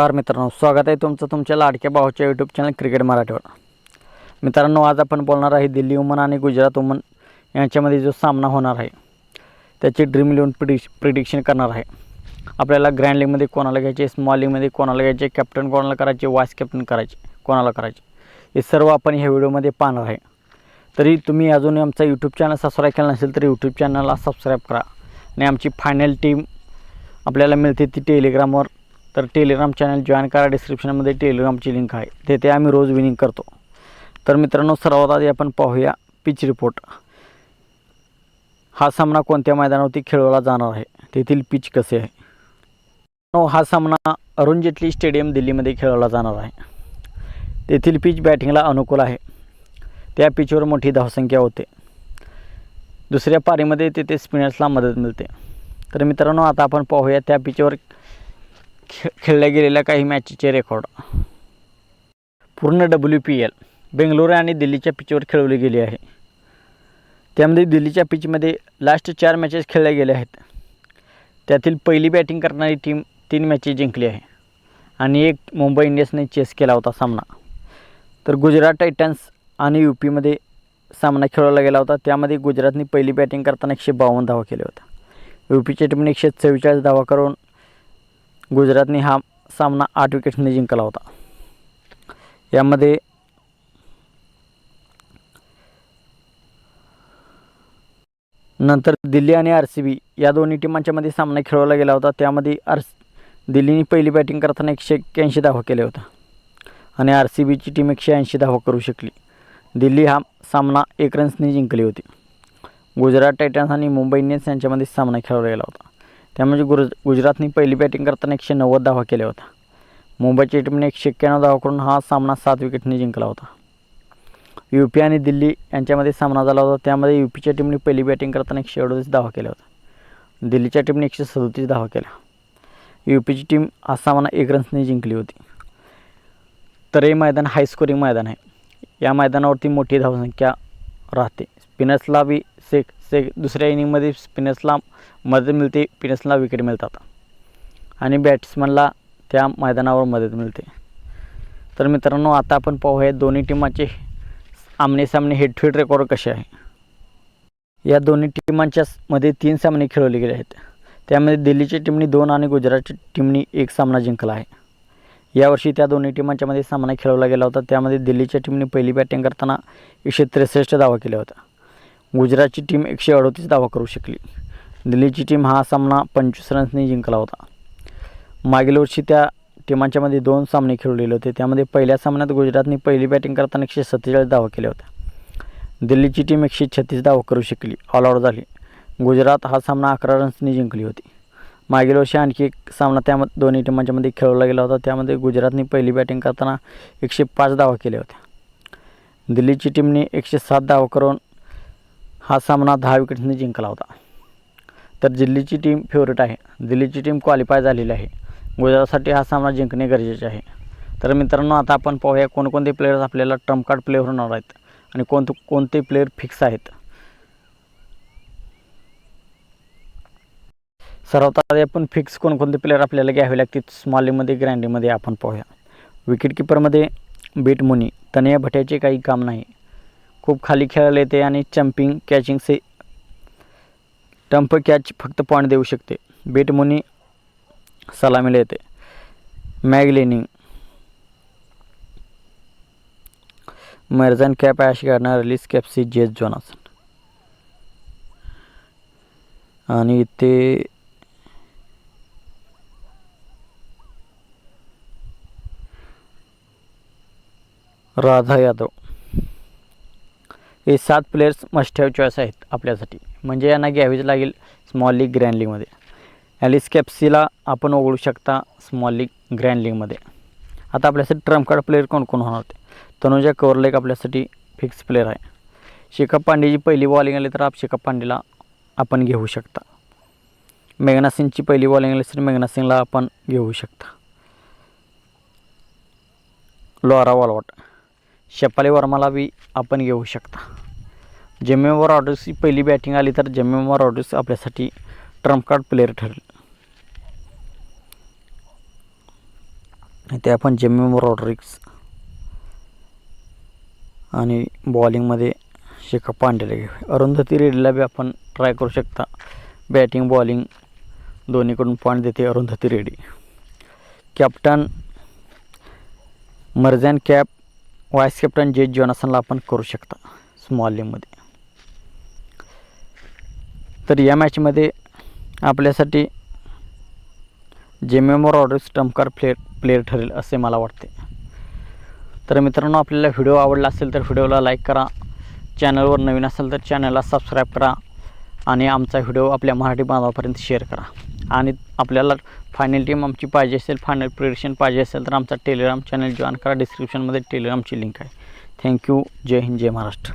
नमस्कार मित्रांनो स्वागत आहे तुमचं तुमच्या लाडक्या भावाच्या यूट्यूब चॅनल क्रिकेट मराठीवर. मित्रांनो आज आपण बोलणार आहे दिल्ली वुमन आणि गुजरात वुमन यांच्यामध्ये जो सामना होणार आहे त्याची ड्रीम इलेवन प्रिडिक्श प्रिडिक्शन करणार आहे. आपल्याला ग्रँड लीगमध्ये कोणाला घ्यायचे स्मॉल लीगमध्ये कोणाला घ्यायचे कॅप्टन कोणाला करायचे वाईस कॅप्टन करायचे कोणाला करायचे हे सर्व आपण ह्या व्हिडिओमध्ये पाहणार आहे. तरी तुम्ही अजून आमचा यूट्यूब चॅनल सबस्क्राईब केला नसेल तर यूट्यूब चॅनलला सबस्क्राईब करा. आणि आमची फायनल टीम आपल्याला मिळते ती टेलिग्रामवर तर टेलिग्राम चॅनल जॉईन करा. डिस्क्रिप्शनमध्ये टेलिग्रामची लिंक आहे. तेथे आम्ही रोज विनिंग करतो. तर मित्रांनो सर्वात आधी आपण पाहूया पिच रिपोर्ट हा सामना कोणत्या मैदानावरती खेळवला जाणार आहे? तेथील पिच कसे आहे? मित्रांनो, हा सामना अरुण जेटली स्टेडियम दिल्लीमध्ये खेळवला जाणार आहे. तेथील पिच बॅटिंगला अनुकूल आहे. त्या पिचवर मोठी धावसंख्या होते. दुसऱ्या पारीमध्ये तेथे स्पिनर्सला मदत मिळते. तर मित्रांनो आता आपण पाहूया त्या पिचवर खे खेळल्या गेलेल्या काही मॅचचे रेकॉर्ड पूर्ण डब्ल्यू पी एल बेंगलोर आणि दिल्लीच्या पिचवर खेळवली गेली आहे. त्यामध्ये दिल्लीच्या पिचमध्ये लास्ट चार मॅचेस खेळल्या गेल्या आहेत. त्यातील पहिली बॅटिंग करणारी टीम तीन मॅचेस जिंकली आहे. आणि एक मुंबई इंडियन्सने चेस केला होता सामना. तर गुजरात टायटन्स आणि यू पीमध्ये सामना खेळवला गेला होता. त्यामध्ये गुजरातने पहिली बॅटिंग करताना एकशे बावन्न धावा केल्या होत्या. यू पीच्या टीमने एकशे चव्वेचाळीस धावा करून गुजरातने हा सामना आठ विकेट्सने जिंकला होता. यामध्ये नंतर दिल्ली आणि आर सी बी या दोन्ही टीमांच्यामध्ये सामना खेळवला गेला होता. त्यामध्ये आर दिल्लीने पहिली बॅटिंग करताना एकशे एक्क्याऐंशी धावा केल्या होता आणि आर सी बीची टीम एकशे ऐंशी धावा करू शकली. दिल्ली हा सामना एक रन्सने जिंकली होती. गुजरात टायटन्स आणि मुंबई इंडियन्स यांच्यामध्ये सामना खेळवला गेला होता. त्यामुळे गुज गुजरातने पहिली बॅटिंग करताना एकशे नव्वद धावा केल्या होत्या. मुंबईच्या टीमने एकशे एक्क्याण्णव धावा करून हा सामना सात विकेटने जिंकला होता. यू पी आणि दिल्ली यांच्यामध्ये सामना झाला होता. त्यामध्ये यू पीच्या टीमने पहिली बॅटिंग करताना एकशे अडतीस धावा केल्या होत्या. दिल्लीच्या टीमने एकशे सदतीस धावा केल्या. यू पीची टीम हा सामना एक रन्सने जिंकली होती. तर हे मैदान हायस्कोरिंग मैदान आहे. या मैदानावरती मोठी धावसंख्या राहते. स्पिनर्सला बी सेक से दुसऱ्या इनिंगमध्ये स्पिनर्सला मदत मिळते स्पिनर्सला विकेट मिळतात. आणि बॅट्समनला त्या मैदानावर मदत मिळते. तर मित्रांनो आता आपण पाहूया दोन्ही टीमाचे आमने सामने हेड टू हेड रेकॉर्ड कसे आहे. या दोन्ही टीमांच्या मध्ये तीन सामने खेळवले गेले आहेत. त्यामध्ये दिल्लीच्या टीमने दोन आणि गुजरातच्या टीमनी एक सामना जिंकला आहे. यावर्षी त्या दोन्ही टीमांच्यामध्ये सामना खेळवला गेला होता. त्यामध्ये दिल्लीच्या टीमने पहिली बॅटिंग करताना एकशे त्रेसष्ट दावा केला होता गुजरातची टीम एकशे अडतीस धावा करू शकली. दिल्लीची टीम हा सामना पंचवीस रन्सने जिंकला होता. मागील वर्षी त्या टीमांच्यामध्ये दोन सामने खेळलेले होते. त्यामध्ये पहिल्या सामन्यात गुजरातने पहिली बॅटिंग करताना एकशे सत्तेचाळीस धावा केल्या होत्या. दिल्लीची टीम एकशे छत्तीस धावा करू शकली. ऑलआउट झाली. गुजरात हा सामना अकरा रन्सनी जिंकली होती. मागील वर्षी आणखी एक सामना त्या दोन्ही टीमांच्यामध्ये खेळवला गेला होता. त्यामध्ये गुजरातने पहिली बॅटिंग करताना एकशे पाच धावा केल्या होत्या. दिल्लीची टीमने एकशे सात धावा करून हा सामना दहा विकेटने जिंकला होता. तर दिल्लीची टीम फेवरेट आहे. दिल्लीची टीम क्वालिफाय झालेली आहे. गुजरातसाठी हा सामना जिंकणे गरजेचे आहे. तर मित्रांनो आता आपण पाहूया कोणकोणते प्लेयर्स आपल्याला ट्रम्प कार्ड प्ले होणार आहेत आणि कोणते कोणते प्लेयर फिक्स आहेत. सर्वात आधी आपण फिक्स कोणकोणते प्लेयर आपल्याला घ्यावे लागतील स्मॉलीमध्ये ग्रँडीमध्ये आपण पाहूया. विकेटकीपरमध्ये बीट मुनी तनया भट्याचे काही काम नाही. खूप खाली खेळायला येते आणि चम्पिंग कॅचिंगचे टम्प कॅच फक्त पॉईंट देऊ शकते. बेट मुनी सलामीला येते. Meg Lanning Marizanne Kapp Ash Gardner release Capsey Jess Jonassen. आणि इथे राधा यादव. हे सात प्लेयर्स मस्ट हॅव चॉईस आहेत आपल्यासाठी. म्हणजे यांना घ्यावीच लागेल स्मॉल लीग ग्रँड लीगमध्ये ॲलिस कॅप्सीला आपण ओघळू शकता स्मॉल लीग ग्रँड लीगमध्ये आता आपल्यासाठी ट्रम्प कार्ड प्लेयर कोण कोण होणार होते? तनुजा कवरला एक आपल्यासाठी फिक्स प्लेअर आहे. शिखप पांडेची पहिली बॉलिंग आली तर आप शिखप पांडेला आपण घेऊ शकता. मेघना सिंगची पहिली बॉलिंग आली तर मेघना सिंगला आपण घेऊ शकता. लोरा वॉलवॉट. शेपाली वर्माला बी आपण घेऊ शकता. जेमेवर ऑर्डर्सची पहिली बॅटिंग आली तर जेमेवर ऑर्डर्स आपल्यासाठी ट्रम्प कार्ड प्लेअर ठरेल. ते आपण जेमी रॉड्रिक्स आणि बॉलिंगमध्ये शेखा पांडेला घेऊ अरुंधती रेड्डीला बी आपण ट्राय करू शकता. बॅटिंग बॉलिंग दोन्हीकडून पॉईंट देते Arundhati Reddy. Captain Marizanne Kapp vice captain जे जॉनसनला आपण करू शकता. स्मॉल लीगमध्ये तर या मॅचमध्ये आपल्यासाठी जेमेमोर ऑर्डर स्टंपकार प्लेअर प्लेअर ठरेल असे मला वाटते. तर मित्रांनो आपल्याला व्हिडिओ आवडला असेल तर व्हिडिओला लाईक करा. चॅनलवर नवीन असेल तर चॅनलला सबस्क्राईब करा. आणि आमचा व्हिडिओ आपल्या मराठी बांधवापर्यंत शेअर करा. आणि आपल्याला फायनल टीम आमची पाहिजे असेल फायनल प्रिडिक्शन पाहिजे असेल तर आमचा टेलिग्राम चॅनल जॉईन करा. डिस्क्रिप्शनमध्ये टेलिग्रामची लिंक आहे. थँक्यू जय हिंद जय महाराष्ट्र.